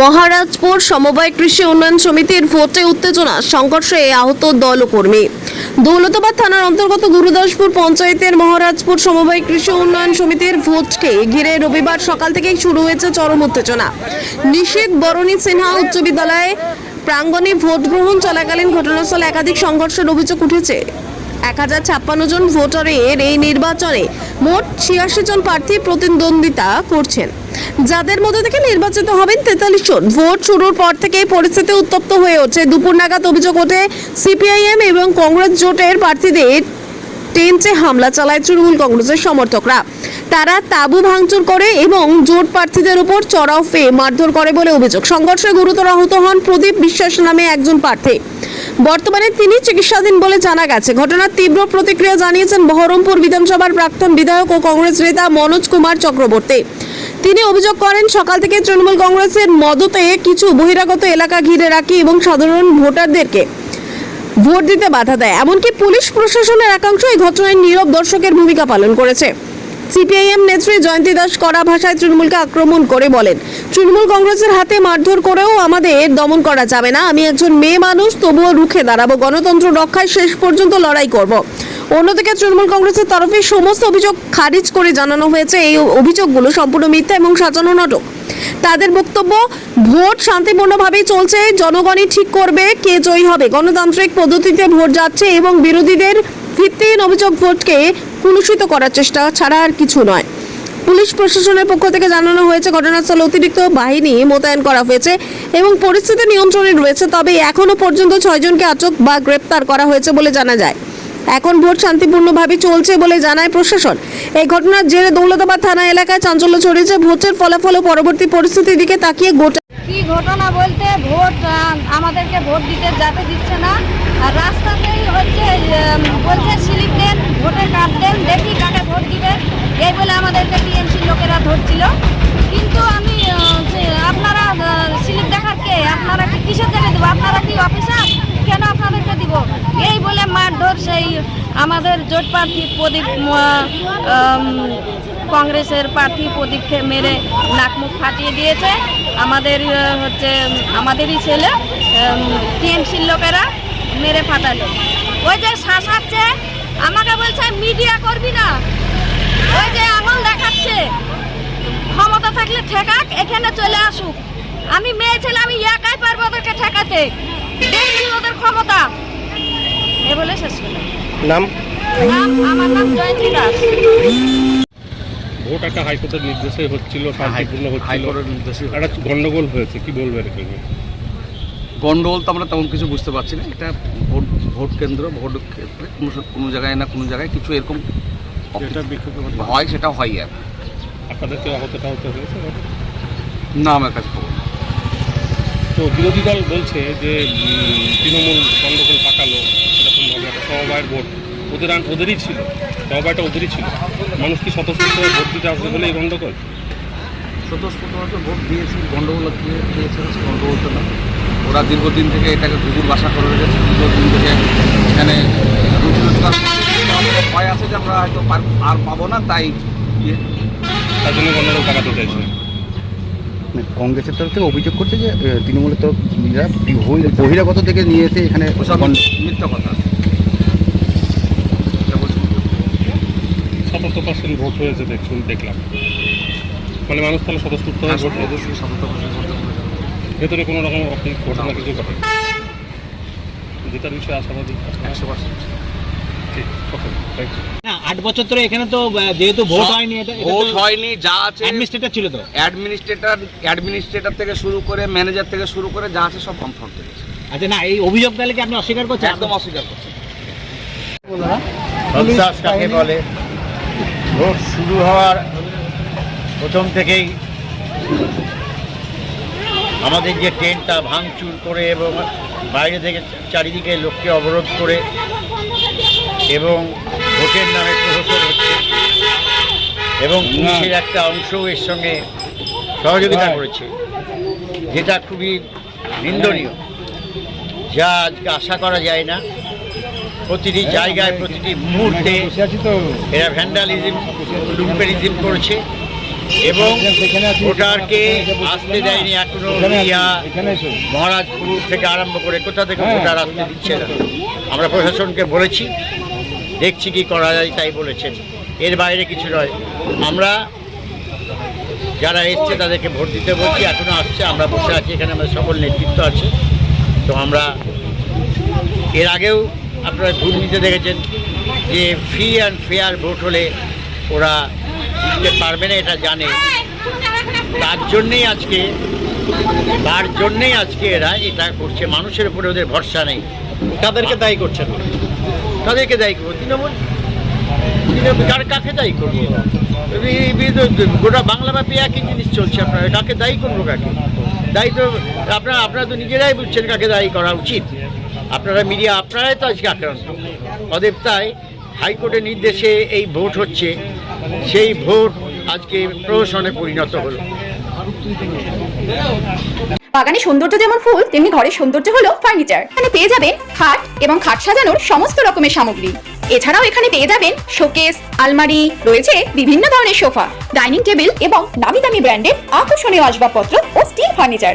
মহারাজপুর সমবায় কৃষি উন্নয়ন সমিতির ভোটে উত্তেজনা, সংঘর্ষে আহত দল কর্মী। দৌলতাবাদ থানার অন্তর্গত গুরুদাসপুর পঞ্চায়েতের মহারাজপুর সমবায় কৃষি উন্নয়ন সমিতির ভোটকে ঘিরে রবিবার সকাল থেকেই শুরু হয়েছে চরম উত্তেজনা। নিষেধ বরণী সিনহা উচ্চ বিদ্যালয়ে প্রাঙ্গণে ভোট গ্রহণ চলাকালীন ঘটনাস্থলে একাধিক সংঘর্ষের অভিযোগ উঠেছে। এক হাজার ছাপ্পান্ন জন ভোটারের এই নির্বাচনে মোট ছিয়াশি জন প্রার্থী প্রতিদ্বন্দ্বিতা করছেন। যাদের মধ্যে থেকে নির্বাচিত হবেন তেতাল্লিশ জন। ভোট শুরুর পর থেকে পরিস্থিতি উত্তপ্ত হয়ে ওঠে। দুপুর নাগাদ অভিযোগ ওঠে, সিপিআইএম এবং কংগ্রেস জোটের প্রার্থীদের টেন্টে হামলা চালায় তৃণমূল কংগ্রেসের সমর্থকরা। তারা তাঁবু ভাঙচুর করে এবং জোট প্রার্থীদের উপর চড়াও ফেয়ে মারধর করে বলে অভিযোগ। সংঘর্ষে গুরুতর আহত হন প্রদীপ বিশ্বাস নামে একজন প্রার্থী। বর্তমানে তিনি চিকিৎসাধীন বলে জানা গেছে। ঘটনার তীব্র প্রতিক্রিয়া জানিয়েছেন বহরমপুর বিধানসভার প্রাক্তন বিধায়ক ও কংগ্রেস নেতা মনোজ কুমার চক্রবর্তী। তিনি অভিযোগ করেন, সকাল থেকে তৃণমূল কংগ্রেসের মদতে কিছু বহিরাগত এলাকা ঘিরে রাখি এবং সাধারণ ভোটারদেরকে ভোট দিতে বাধা দেয়। এমনকি পুলিশ প্রশাসনের একাংশ এই ঘটনায় নীরব দর্শকের ভূমিকা পালন করেছে। সিপিআইএম নেত্রী জয়ন্তী দাস কড়া ভাষায় তৃণমূলকে আক্রমণ করে বলেন, তৃণমূল কংগ্রেসের হাতে মারধর করেও আমাদের দমন করা যাবে না। আমি একজন মেয়ে মানুষ, তবুও রুখে দাঁড়াবো। গণতন্ত্র রক্ষায় শেষ পর্যন্ত লড়াই করব। অন্যদিকে তৃণমূল কংগ্রেসের তরফে সমস্ত অভিযোগ খারিজ করে জানানো হয়েছে। এই অভিযোগগুলো সম্পূর্ণ মিথ্যা এবং সাজানো নাটক। তাদের বক্তব্য, ভোট শান্তিপূর্ণভাবেই চলছে, জনগণই ঠিক করবে, কে জয়ী হবে? গণতান্ত্রিক পদ্ধতিতে ভোট যাচ্ছে এবং বিরোধীদের ভিত্তিহীন অভিযোগ ভোটকে কুলুষিত করার চেষ্টা ছাড়া আর কিছু নয়। পুলিশ প্রশাসনের পক্ষ থেকে জানানো হয়েছে, ঘটনাস্থলে অতিরিক্ত বাহিনী মোতায়েন করা হয়েছে এবং পরিস্থিতি নিয়ন্ত্রণে রয়েছে, তবে এখনও পর্যন্ত ছয়জনকে আটক বা গ্রেপ্তার করা হয়েছে বলে জানা যায়। এখন ভোট শান্তিপূর্ণভাবে চলছে বলে জানায় প্রশাসন। এই ঘটনার জেরে দৌলতাবাদ থানা এলাকায় চাঞ্চল্য ছড়িয়েছে। ভোটের ফলাফল ও পরবর্তী পরিস্থিতির দিকে তাকিয়ে গোটা কি ঘটনা বলতে ভোট আমাদেরকে ভোট দিতে যাতে দিচ্ছে না। রাস্তাতেই হচ্ছে বলছে স্লিপ দেন ভোটের কার্ড দেন, দেখি কাকে ভোট দিবে। এই বলে আমাদেরকে টিএমসির লোকেরা ধরছিল। কিন্তু আমি আপনারা স্লিপ দেখার কে? আপনারা কি কিসের জন্য দেবো? আপনারা কি অফিসার? কেন আপনাদেরকে দিব? এই বলে মারধর সেই আমাদের জোট প্রার্থী প্রদীপ কংগ্রেসের প্রার্থী প্রদীপকে মেরে নাক মুখ ফাটিয়ে দিয়েছে। আমাদের হচ্ছে, আমাদেরই ছেলে টিএমসির লোকেরা মেরে ফাটালো। ওই যে শাসাচ্ছে, আমাকে বলছে মিডিয়া করবি না। ওই যে আঙুল দেখাচ্ছে। ক্ষমতা থাকলে ঠেকাক, এখানে চলে আসুক। আমি মেয়ে ছেলে, আমি একাই পারব ওদেরকে ঠেকাতে। দেখছি ওদের ক্ষমতা। এ বলে শেষ করলাম। নাম? নাম আমার নাম জয়ন্তী দাস। ভোট একটা হাইকোর্টের নির্দেশে হচ্ছিল শান্তিপূর্ণ হচ্ছিল। নির্দেশে একটা গন্ডগোল হয়েছে কি বলবেন এখানে গন্ডগোল তো আমরা তেমন কিছু বুঝতে পারছি না। এটা ভোট ভোট কেন্দ্র ভোট ক্ষেত্রে কোনো কোনো জায়গায় না কোনো জায়গায় কিছু এরকম হয় সেটা হয় আর আপনাদের কেউ আহত টাহত হয়েছে? না আমার কাছে খবর। তো বিরোধী দল বলছে যে তৃণমূল গন্ডগোল পাকালো এরকমভাবে একটা সমবায়ের ভোট ওদের ওদেরই ছিল সমবায়টা ওদেরই ছিল। মানুষ কি স্বতঃস্ফূর্ত হয়ে ভোট দিতে আসবে বলে এই গন্ডগোল স্বতঃস্ফূর্তভাবে ভোট দিয়েছি গন্ডগোল দিয়ে দিয়েছে তো না। ওরা দীর্ঘদিন থেকে এটাকে গুগুর বাসা করে রেখেছে দীর্ঘদিন থেকে এখানে রুটি রোজগার ভয় আছে যে আমরা হয়তো পার- আর পাবো না তাই ইয়ে। তার জন্য গন্ডগোল পাকাতে চাইছে। কংগ্রেসের তরফ থেকে অভিযোগ করছে যে তৃণমূলের তরফ বহিরাগত থেকে নিয়ে এসে এখানে মিথ্যা কথা। পার্সেন্ট ভোট হয়েছে দেখুন দেখলাম। মানে মানুষ তাহলে স্বতঃস্ফূর্ত হয়ে ভেতরে কোনো রকম ঘটনা কিছু ঘটে যেটার বিষয়ে আশাবাদী। একশো পার্সেন্ট না আট বছর ধরে এখানে তো যেহেতু ভোট হয়নি এটা ভোট হয়নি যা আছে অ্যাডমিনিস্ট্রেটর ছিল তো। অ্যাডমিনিস্ট্রেটর অ্যাডমিনিস্ট্রেটর থেকে শুরু করে ম্যানেজার থেকে শুরু করে যা আছে সব কমফর্ট আচ্ছা না এই অভিযোগ তাহলে কি আপনি অস্বীকার করছেন? একদম অস্বীকার করছে। সন্ত্রাস কাকে বলে? ভোট শুরু হওয়ার প্রথম থেকেই আমাদের যে ট্রেনটা ভাঙচুর করে এবং বাইরে থেকে চারিদিকে লোককে অবরোধ করে এবং ভোটের নামে প্রহসন হচ্ছে। এবং পুলিশের একটা অংশও এর সঙ্গে সহযোগিতা করেছে যেটা খুবই নিন্দনীয়। যা আজকে আশা করা যায় না। প্রতিটি জায়গায় প্রতিটি মুহূর্তে এরা ভ্যান্ডালিজম লুম্পেরিজম করেছে। এবং ভোটারকে আসতে দেয়নি এখনও ইয়া মহারাজপুর থেকে আরম্ভ করে কোথা থেকে ভোটার আসতে দিচ্ছে না। আমরা প্রশাসনকে বলেছি দেখছি কি করা যায় তাই বলেছেন। এর বাইরে কিছু নয়। আমরা যারা এসছে তাদেরকে ভোট দিতে বলছি, এখনও আসছে, আমরা বসে আছি, এখানে আমাদের সকল নেতৃত্ব আছে। তো আমরা এর আগেও আপনারা দুর্নীতি দেখেছেন যে ফ্রি অ্যান্ড ফেয়ার ভোট হলে ওরা জিততে পারবে না, এটা জানে। তার জন্যেই আজকে, তার জন্যেই আজকে এরা এটা করছে। মানুষের উপরে ওদের ভরসা নেই। তাদেরকে দায়ী করছেন? তাদেরকে দায়ী করব। তৃণমূল? কার, কাকে দায়ী করব? গোটা বাংলাব্যাপী একই জিনিস চলছে আপনারা। কাকে দায়ী করব কাকে? দায়ী তো আপনারা আপনারা তো নিজেরাই বুঝছেন কাকে দায়ী করা উচিত। আপনারা মিডিয়া, আপনারাই তো আজকে আক্রান্ত। অতএব তাই হাইকোর্টের নির্দেশে এই ভোট হচ্ছে। সেই ভোট আজকে প্রহসনে পরিণত হলো। বাগানে সৌন্দর্য যেমন ফুল, তেমনি ঘরের সৌন্দর্য হলো ফার্নিচার এখানে পেয়ে যাবেন খাট এবং খাট সাজানোর সমস্ত রকমের সামগ্রী। এছাড়াও এখানে পেয়ে যাবেন শোকেস আলমারি, রয়েছে বিভিন্ন ধরনের সোফা ডাইনিং টেবিল এবং নামি দামি ব্র্যান্ডের আকর্ষণীয় আসবাবপত্র ও স্টিল ফার্নিচার